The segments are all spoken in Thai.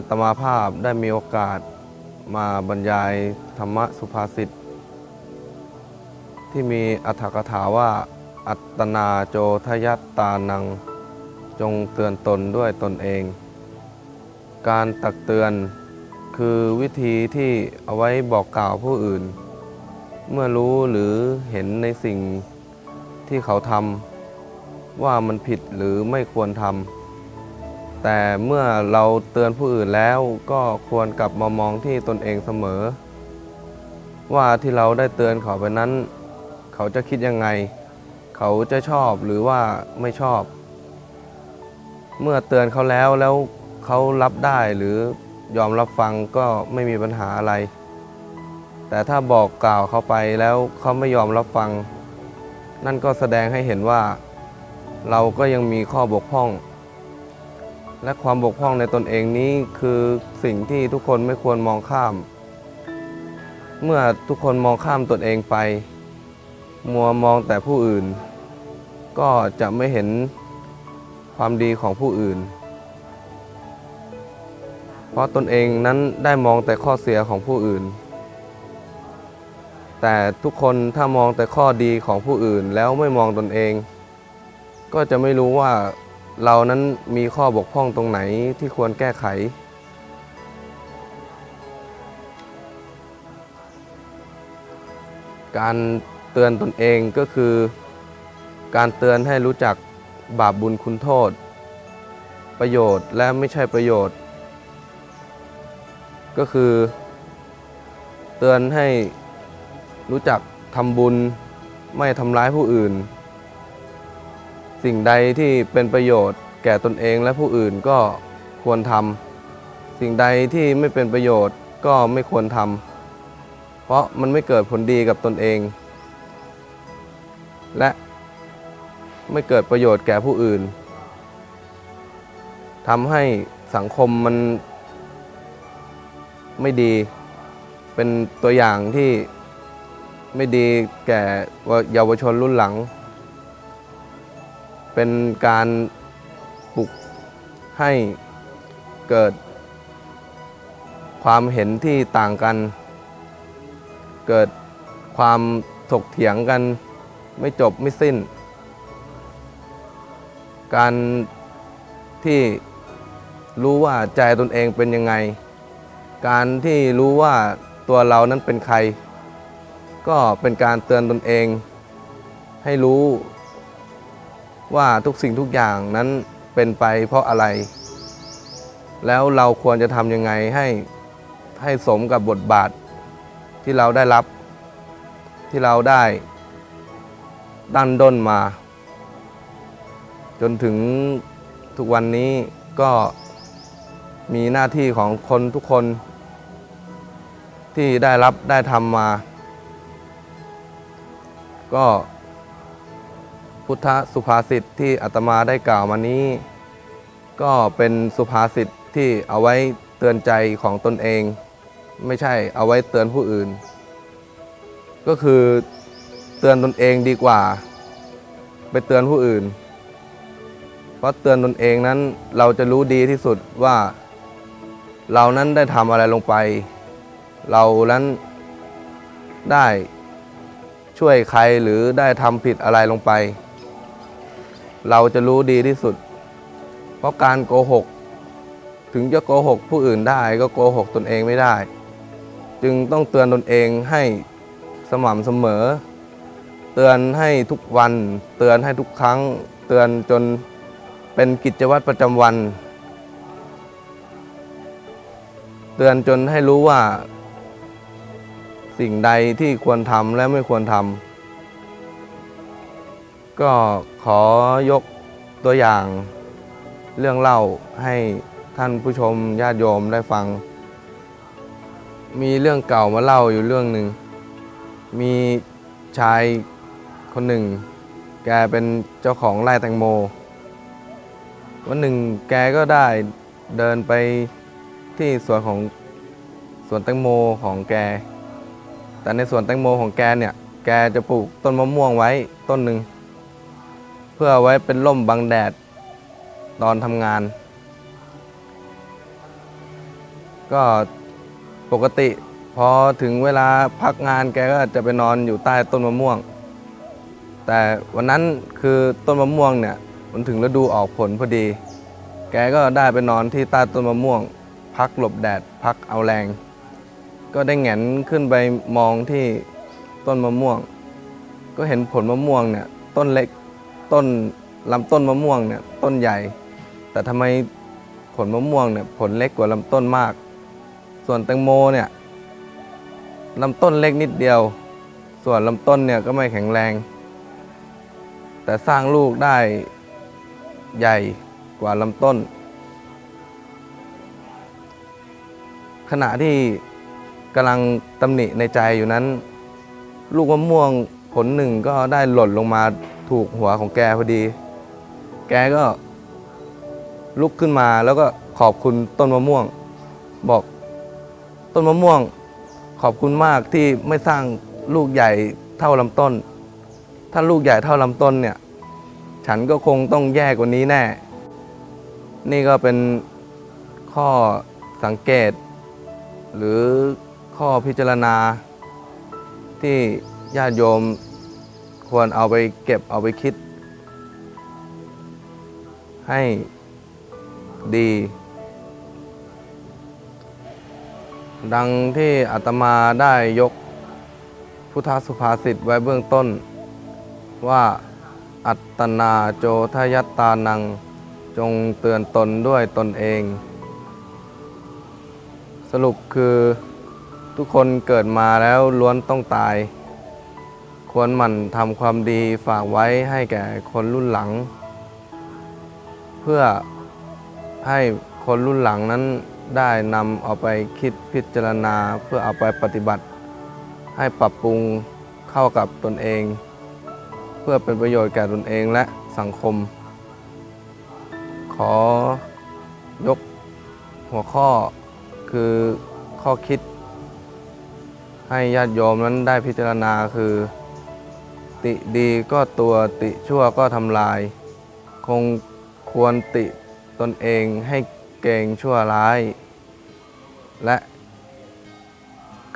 อัตมาภาพได้มีโอกาสมาบรรยายธรรมะสุภาษิตที่มีอัตถกถาว่า อัตนาโจทยัตตานัง จงเตือนตนด้วยตนเอง การตักเตือนคือวิธีที่เอาไว้บอกกล่าวผู้อื่น เมื่อรู้หรือเห็นในสิ่งที่เขาทำว่ามันผิดหรือไม่ควรทำ แต่เมื่อเราเตือนผู้อื่นแล้วก็ควรกลับมามองที่ตนเองเสมอ ว่าที่เราได้เตือนเขาไปนั้น เขาจะคิดยังไง เขาจะชอบหรือว่าไม่ชอบ เมื่อเตือนเขาแล้วแล้วเขารับได้หรือยอมรับฟังก็ไม่มีปัญหาอะไร แต่ถ้าบอกกล่าวเขาไปแล้วเขาไม่ยอมรับฟัง นั่นก็แสดงให้เห็นว่า เราก็ยังมีข้อบกพร่อง และความบกพร่องในตนเองนี้คือสิ่งที่ทุกคนไม่ควรมองข้าม เมื่อทุกคนมองข้ามตนเองไป มัวมองแต่ผู้อื่น ก็จะไม่เห็นความดีของผู้อื่น เพราะตนเองนั้นได้มองแต่ข้อเสียของผู้อื่น แต่ทุกคนถ้ามองแต่ข้อดีของผู้อื่นแล้วไม่มองตนเอง ก็จะไม่รู้ว่า เรานั้นมีข้อบกพร่องตรงไหนที่ควรแก้ไข การเตือนตนเองก็คือ การเตือนให้รู้จักบาปบุญคุณโทษ ประโยชน์และไม่ใช่ประโยชน์ ก็คือ เตือนให้รู้จักทำบุญไม่ทำร้ายผู้อื่น สิ่งใดที่เป็นประโยชน์แก่ตนเองและผู้อื่นก็ควรทำสิ่งใดที่ไม่เป็นประโยชน์ก็ไม่ควรทำเพราะมันไม่เกิดผลดีกับตนเอง และไม่เกิดประโยชน์แก่ผู้อื่นทำให้สังคมมันไม่ดี เป็นตัวอย่างที่ไม่ดีแก่เยาวชนรุ่นหลัง เป็นการปลุกให้เกิดความเห็นที่ต่างกัน เกิดความถกเถียงกันไม่จบไม่สิ้น การที่รู้ว่าใจตนเองเป็นยังไง การที่รู้ว่าตัวเรานั้นเป็นใคร ก็เป็นการเตือนตนเอง ให้รู้ ว่าทุกสิ่งทุกอย่างนั้นเป็นไปเพราะอะไร แล้วเราควรจะทำยังไงให้ให้สมกับบทบาทที่เราได้รับ ที่เราได้ดันด้นมา จนถึงทุกวันนี้ก็มีหน้าที่ของคนทุกคน ที่ได้รับได้ทำมา ก็ พุทธสุภาษิตที่อาตมาได้กล่าวมานี้ ก็เป็นสุภาษิตที่เอาไว้เตือนใจของตนเอง ไม่ใช่เอาไว้เตือนผู้อื่น ก็คือเตือนตนเองดีกว่า ไปเตือนผู้อื่น เพราะเตือนตนเองนั้นเราจะรู้ดีที่สุดว่า เรานั้นได้ทำอะไรลงไป เรานั้นได้ช่วยใครหรือได้ทำผิดอะไรลงไป เราจะรู้ดีที่สุด เพราะการโกหก ถึงจะโกหกผู้อื่นได้ก็โกหกตนเองไม่ได้ จึงต้องเตือนตนเองให้สม่ำเสมอ เตือนให้ทุกวัน เตือนให้ทุกครั้ง เตือนจนเป็นกิจวัตรประจำวัน เตือนจนให้รู้ว่า สิ่งใดที่ควรทำและไม่ควรทำ ก็ขอยกตัวอย่างเรื่องเล่าให้ท่านผู้ชมญาติโยมได้ฟัง มีเรื่องเก่ามาเล่าอยู่เรื่องหนึ่ง มีชายคนหนึ่ง แกเป็นเจ้าของไร่แตงโม วันหนึ่งแกก็ได้เดินไปที่สวนของสวนแตงโมของแก แต่ในสวนแตงโมของแกเนี่ย แกจะปลูกต้นมะม่วงไว้ต้นหนึ่ง พื่อไว้เป็นร่มบังแดดตอนทำงาน ก็ปกติพอถึงเวลาพักงานแกก็จะไปนอนอยู่ใต้ต้นมะม่วง แต่วันนั้นคือต้นมะม่วงเนี่ยมันถึงฤดูออกผลพอดี แกก็ได้ไปนอนที่ใต้ต้นมะม่วง พักหลบแดดพักเอาแรง ก็ได้แงนขึ้นไปมองที่ต้นมะม่วง ก็เห็นผลมะม่วงเนี่ยต้นเล็ก ต้นลำต้นมะม่วงเนี่ยต้นใหญ่ แต่ทำไมผลมะม่วงเนี่ยผลเล็กกว่าลำต้นมาก ส่วนแตงโมเนี่ยลำต้นเล็กนิดเดียว ส่วนลำต้นเนี่ยก็ไม่แข็งแรง แต่สร้างลูกได้ใหญ่กว่าลำต้น ขณะที่กำลังตำหนิในใจอยู่นั้น ลูกมะม่วงผลหนึ่งก็ได้หล่นลงมา ถูกหัวของแกพอดี แกก็ลุกขึ้นมาแล้วก็ขอบคุณต้นมะม่วง บอกต้นมะม่วง ขอบคุณมากที่ไม่สร้างลูกใหญ่เท่าลำต้น ถ้าลูกใหญ่เท่าลำต้นเนี่ย ฉันก็คงต้องแย่กว่านี้แน่ นี่ก็เป็นข้อสังเกต หรือข้อพิจารณาที่ญาติโยม ควรเอาไปเก็บเอาไปคิด ให้ดี ดังที่อาตมาได้ยกพุทธสุภาษิตไว้เบื้องต้น ว่าอัตนาโจทยัตตานังจงเตือนตนด้วยตนเอง สรุปคือทุกคนเกิดมาแล้วล้วนต้องตาย ควรหมั่นทำความดีฝากไว้ให้แก่คนรุ่นหลัง เพื่อให้คนรุ่นหลังนั้นได้นำเอาไปคิดพิจารณาเพื่อเอาไปปฏิบัติ ให้ปรับปรุงเข้ากับตนเอง เพื่อเป็นประโยชน์แก่ตนเองและสังคม ขอยกหัวข้อคือข้อคิด ให้ญาติโยมนั้นได้พิจารณาคือ ติดีก็ตัวติชั่วก็ทำลาย คงควรติตนเองให้เกรงชั่วร้าย และ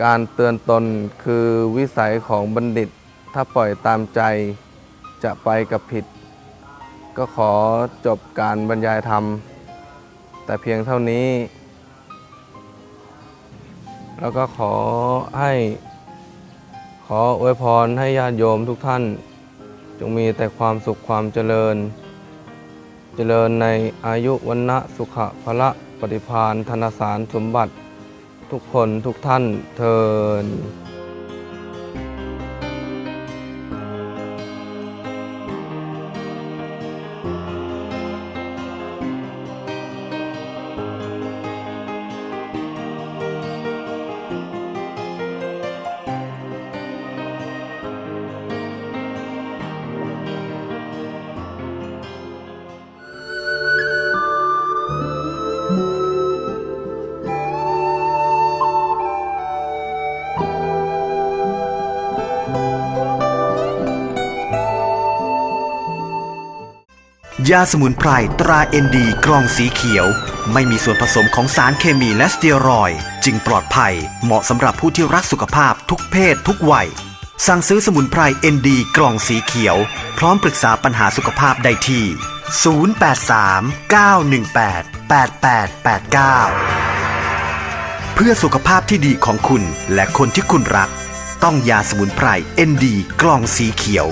การเตือนตนคือวิสัยของบัณฑิต ถ้าปล่อยตามใจจะไปกับผิด ก็ขอจบการบรรยายธรรม แต่เพียงเท่านี้ แล้วก็ขอให้ ขออวยพรให้ญาติโยมทุกท่าน จงมีแต่ความสุขความเจริญ เจริญในอายุวันนะสุขะพละปฏิพานธนสารสมบัติ ทุกคนทุกท่านเทิน ยาสมุนไพรตราเอ็นดีกล่องสีเขียว ไม่มีส่วนผสมของสารเคมีและสเตียรอย จึงปลอดภัย เหมาะสำหรับผู้ที่รักสุขภาพทุกเพศทุกวัย สั่งซื้อสมุนไพรเอ็นดีกล่องสีเขียว พร้อมปรึกษาปัญหาสุขภาพได้ที่ 083 918 8889 เพื่อสุขภาพที่ดีของคุณและคนที่คุณรัก ต้องยาสมุนไพรเอ็นดีกล่องสีเขียว